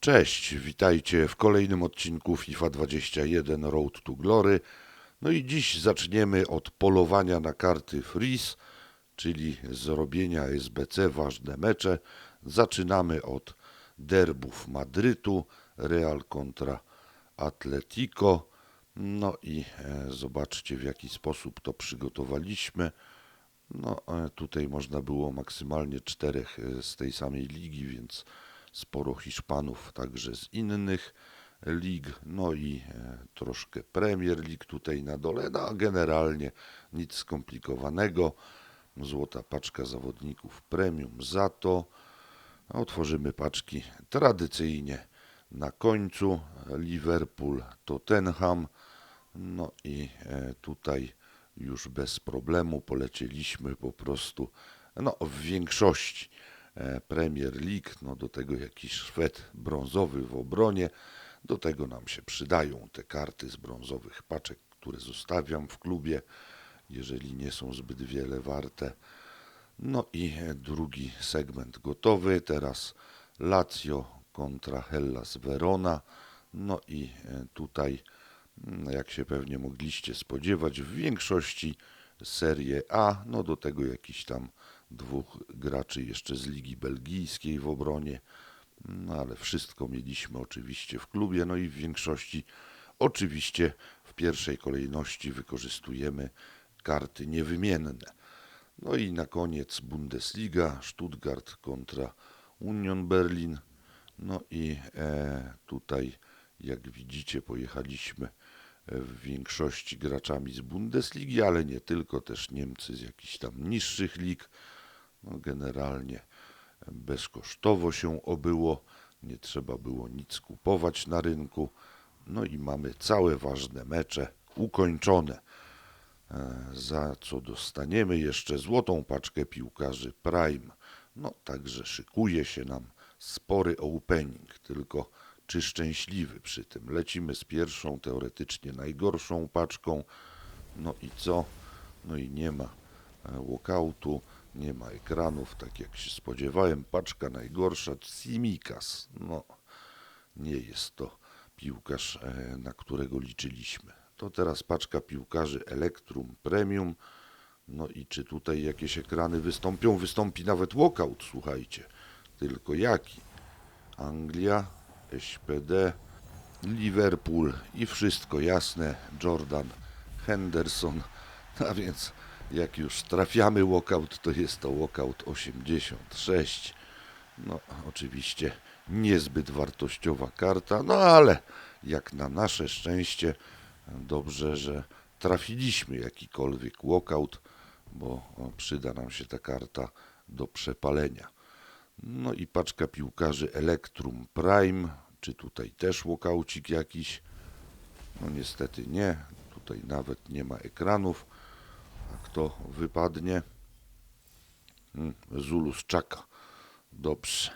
Cześć, witajcie w kolejnym odcinku FIFA 21 Road to Glory. No i dziś zaczniemy od polowania na karty Freeze, czyli zrobienia SBC, ważne mecze. Zaczynamy od derbów Madrytu, Real kontra Atletico. No i e, zobaczcie w jaki sposób to przygotowaliśmy. No e, tutaj można było maksymalnie czterech e, z tej samej ligi, więc sporo Hiszpanów także z innych lig, no i e, troszkę Premier League tutaj na dole, no a generalnie nic skomplikowanego. Złota paczka zawodników premium za to. Otworzymy paczki tradycyjnie na końcu. Liverpool, Tottenham. No i e, tutaj już bez problemu polecieliśmy po prostu no, w większości Premier League. No, do tego jakiś Szwed brązowy w obronie. Do tego nam się przydają te karty z brązowych paczek, które zostawiam w klubie, jeżeli nie są zbyt wiele warte. No i drugi segment gotowy. Teraz Lazio kontra Hellas Verona. No i e, tutaj, mm, jak się pewnie mogliście spodziewać, w większości Serie A. No do tego jakiś tam dwóch graczy jeszcze z Ligi Belgijskiej w obronie. No ale wszystko mieliśmy oczywiście w klubie. No i w większości, oczywiście w pierwszej kolejności wykorzystujemy karty niewymienne. No i na koniec Bundesliga, Stuttgart kontra Union Berlin. No i e, tutaj, jak widzicie, pojechaliśmy w większości graczami z Bundesligi, ale nie tylko, też Niemcy z jakichś tam niższych lig. No, generalnie bezkosztowo się obyło, nie trzeba było nic kupować na rynku. No i mamy całe ważne mecze ukończone e, za co dostaniemy jeszcze złotą paczkę piłkarzy Prime. No także szykuje się nam spory opening, tylko czy szczęśliwy przy tym. Lecimy z pierwszą, teoretycznie najgorszą paczką. No i co? No i nie ma e, walkoutu, nie ma ekranów, tak jak się spodziewałem. Paczka najgorsza, Simikas. No, nie jest to piłkarz, e, na którego liczyliśmy. To teraz paczka piłkarzy Electrum Premium. No i czy tutaj jakieś ekrany wystąpią? Wystąpi nawet walkout, słuchajcie. Tylko jaki? Anglia, SPD, Liverpool i wszystko jasne. Jordan Henderson. A więc jak już trafiamy walkout, to jest to walkout 86. No, oczywiście niezbyt wartościowa karta, no ale jak na nasze szczęście, dobrze, że trafiliśmy jakikolwiek walkout, bo przyda nam się ta karta do przepalenia. No i paczka piłkarzy Electrum Prime, czy tutaj też walkaucik jakiś? No niestety nie, tutaj nawet nie ma ekranów. A kto wypadnie? Hmm, Zulus Czaka. Dobrze.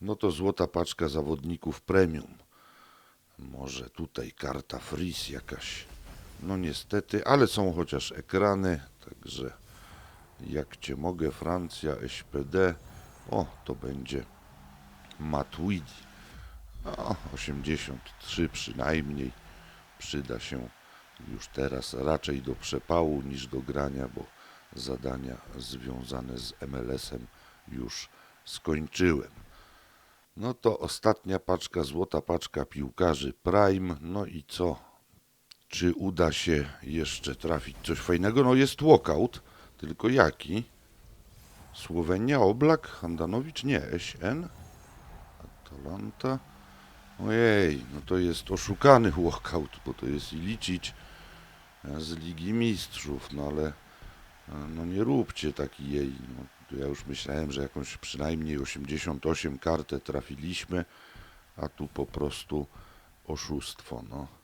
No to złota paczka zawodników premium. Może tutaj karta Freeze jakaś. No niestety, ale są chociaż ekrany, także jak cię mogę, Francja, SPD. O, to będzie Matuidi. O, 83 przynajmniej. Przyda się już teraz raczej do przepału niż do grania, bo zadania związane z MLS-em już skończyłem. No to ostatnia paczka, złota paczka piłkarzy Prime. No i co? Czy uda się jeszcze trafić coś fajnego? No jest walkout, tylko jaki? Słowenia, Oblak, Handanowicz, nie, SN, Atalanta. Ojej, no to jest oszukany walkout, bo to jest i liczyć z Ligi Mistrzów, no ale no nie róbcie taki jej. No, ja już myślałem, że jakąś przynajmniej 88 kartę trafiliśmy, a tu po prostu oszustwo, no.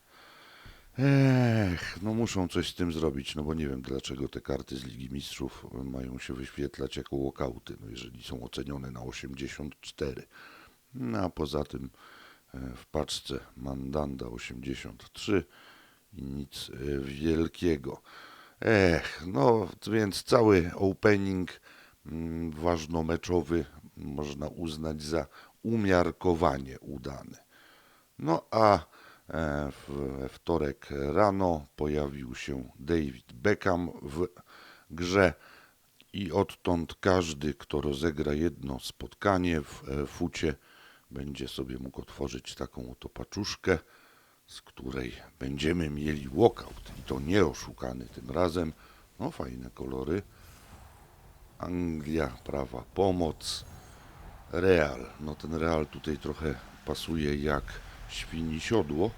Ech, no muszą coś z tym zrobić, no bo nie wiem dlaczego te karty z Ligi Mistrzów mają się wyświetlać jako walkouty, no jeżeli są ocenione na 84. No a poza tym e, w paczce Mandanda 83 i nic e, wielkiego. Ech, no więc cały opening mm, ważnomeczowy można uznać za umiarkowanie udany. No a we wtorek rano pojawił się David Beckham w grze i odtąd każdy, kto rozegra jedno spotkanie w e, fucie, będzie sobie mógł otworzyć taką oto paczuszkę, z której będziemy mieli walkout. I to nie oszukany tym razem. No fajne kolory. Anglia, prawa pomoc. Real. No ten Real tutaj trochę pasuje jak świni siodło.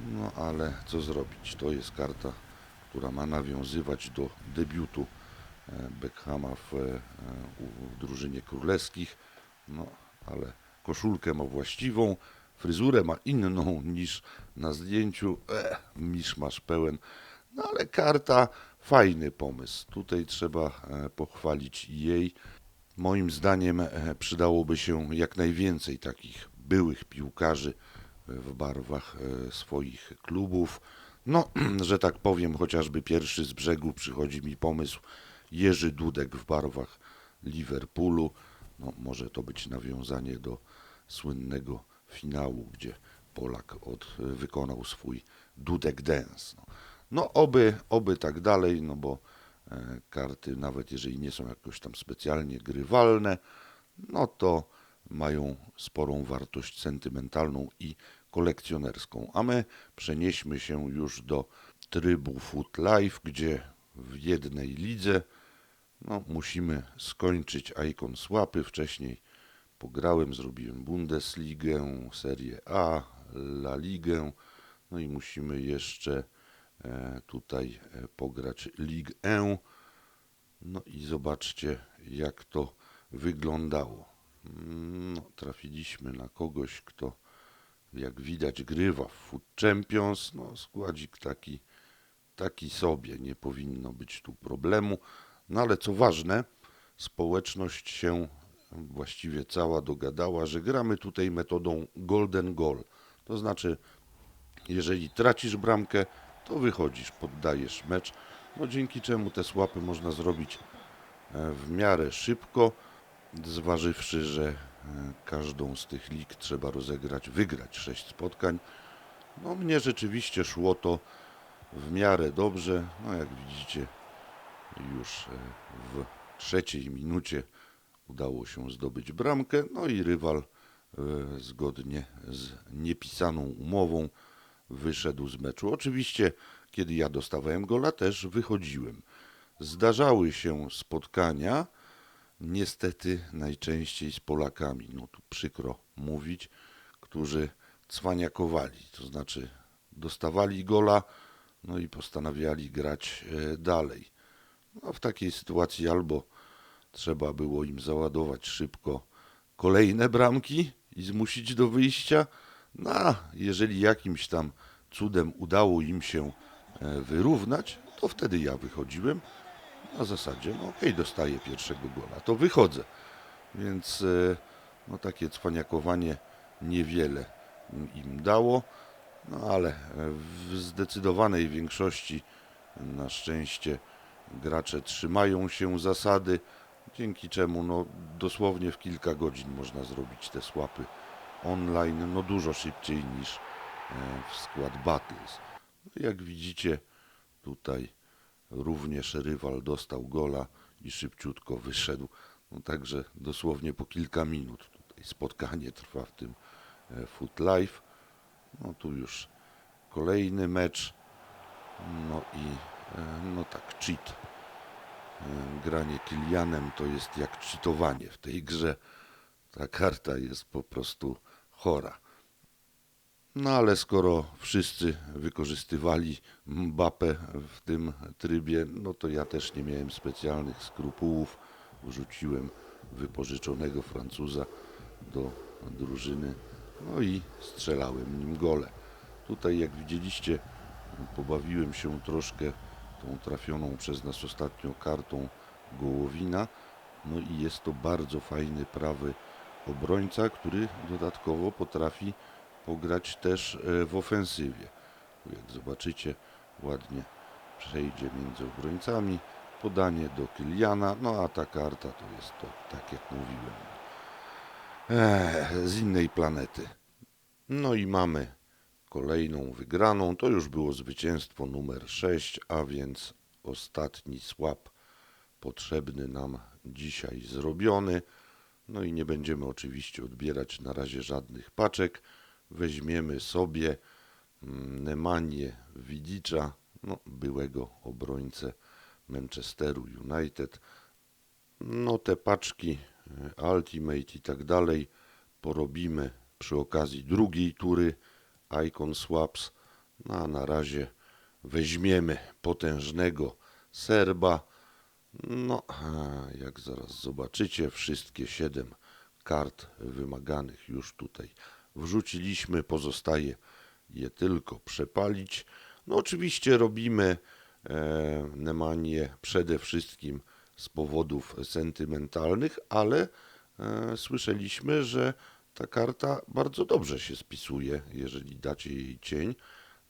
No ale co zrobić? To jest karta, która ma nawiązywać do debiutu e, Beckhama w, e, w drużynie królewskich. No ale koszulkę ma właściwą, fryzurę ma inną niż na zdjęciu. E, misz masz pełen. No ale karta, fajny pomysł. Tutaj trzeba e, pochwalić jej. Moim zdaniem przydałoby się jak najwięcej takich byłych piłkarzy w barwach e, swoich klubów. No, że tak powiem, chociażby pierwszy z brzegu przychodzi mi pomysł Jerzy Dudek w barwach Liverpoolu. No, może to być nawiązanie do słynnego finału, gdzie Polak od, wykonał swój Dudek Dance. No, no oby, oby tak dalej, no bo e, karty, nawet jeżeli nie są jakoś tam specjalnie grywalne, no to mają sporą wartość sentymentalną i kolekcjonerską. A my przenieśmy się już do trybu Foot Life, gdzie w jednej lidze no, musimy skończyć Icon Swapy. Wcześniej pograłem, zrobiłem Bundesligę, Serię A, La Ligę, no i musimy jeszcze e, tutaj e, pograć Ligue 1. No i zobaczcie, jak to wyglądało. Mm, No, trafiliśmy na kogoś, kto jak widać grywa w Food Champions. No, składzik taki, taki sobie, nie powinno być tu problemu. No ale co ważne, społeczność się właściwie cała dogadała, że gramy tutaj metodą golden goal. To znaczy, jeżeli tracisz bramkę, to wychodzisz, poddajesz mecz. No dzięki czemu te słapy można zrobić e, w miarę szybko, zważywszy, że e, każdą z tych lig trzeba rozegrać, wygrać sześć spotkań. No mnie rzeczywiście szło to w miarę dobrze. No jak widzicie, już e, w trzeciej minucie udało się zdobyć bramkę, no i rywal e, zgodnie z niepisaną umową wyszedł z meczu. Oczywiście, kiedy ja dostawałem gola, też wychodziłem. Zdarzały się spotkania, niestety najczęściej z Polakami, no tu przykro mówić, którzy cwaniakowali, to znaczy dostawali gola, no i postanawiali grać e, dalej. No, w takiej sytuacji albo trzeba było im załadować szybko kolejne bramki i zmusić do wyjścia. No, a jeżeli jakimś tam cudem udało im się e, wyrównać, to wtedy ja wychodziłem na zasadzie, no okej, dostaję pierwszego gola, to wychodzę. Więc e, no, takie cwaniakowanie niewiele im dało, no ale e, w zdecydowanej większości na szczęście gracze trzymają się zasady, dzięki czemu no, dosłownie w kilka godzin można zrobić te słapy online, no dużo szybciej niż e, w skład Battles. No, Jak widzicie, tutaj również rywal dostał gola i szybciutko wyszedł. No, także dosłownie po kilka minut tutaj spotkanie trwa w tym e, Foot Life. No tu już kolejny mecz. No i e, no tak, cheat. E, Granie Kilianem to jest jak cheatowanie w tej grze. Ta karta jest po prostu chora. No ale skoro wszyscy wykorzystywali Mbappé w tym trybie, no to ja też nie miałem specjalnych skrupułów. Wrzuciłem wypożyczonego Francuza do drużyny, no i strzelałem nim gole. Tutaj jak widzieliście, pobawiłem się troszkę tą trafioną przez nas ostatnio kartą Gołowina. No i jest to bardzo fajny prawy obrońca, który dodatkowo potrafi pograć też e, w ofensywie. Jak zobaczycie, ładnie przejdzie między obrońcami, podanie do Kyliana, no a ta karta to jest to, tak jak mówiłem. Z innej planety. No i mamy kolejną wygraną. To już było zwycięstwo numer 6, a więc ostatni słab potrzebny nam dzisiaj zrobiony. No i nie będziemy oczywiście odbierać na razie żadnych paczek. Weźmiemy sobie mm, Nemanię Widicza, no, byłego obrońcę Manchesteru United. No te paczki e, Ultimate i tak dalej porobimy przy okazji drugiej tury Icon Swaps. No a na razie weźmiemy potężnego Serba. No, jak zaraz zobaczycie, wszystkie 7 kart wymaganych już tutaj wrzuciliśmy. Pozostaje je tylko przepalić. No oczywiście robimy e, Nemanię przede wszystkim z powodów sentymentalnych, ale e, słyszeliśmy, że ta karta bardzo dobrze się spisuje, jeżeli dacie jej cień.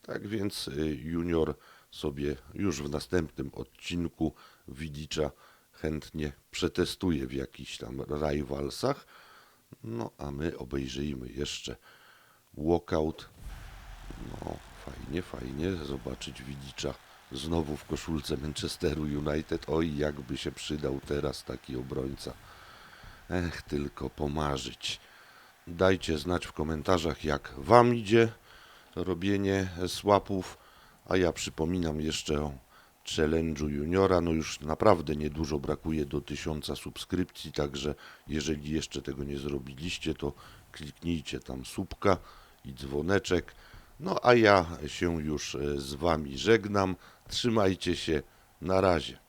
Tak więc y, Junior sobie już w następnym odcinku Widicza chętnie przetestuje w jakichś tam rivalsach. No a my obejrzyjmy jeszcze walkout. No fajnie, fajnie zobaczyć Widicza znowu w koszulce Manchesteru United. Oj, jakby się przydał teraz taki obrońca. Ech, tylko pomarzyć. Dajcie znać w komentarzach, jak Wam idzie robienie swapów. A ja przypominam jeszcze o challenge'u juniora. No już naprawdę niedużo brakuje do tysiąca subskrypcji, także jeżeli jeszcze tego nie zrobiliście, to kliknijcie tam słupka i dzwoneczek. No a ja się już e, z Wami żegnam. Trzymajcie się. Na razie.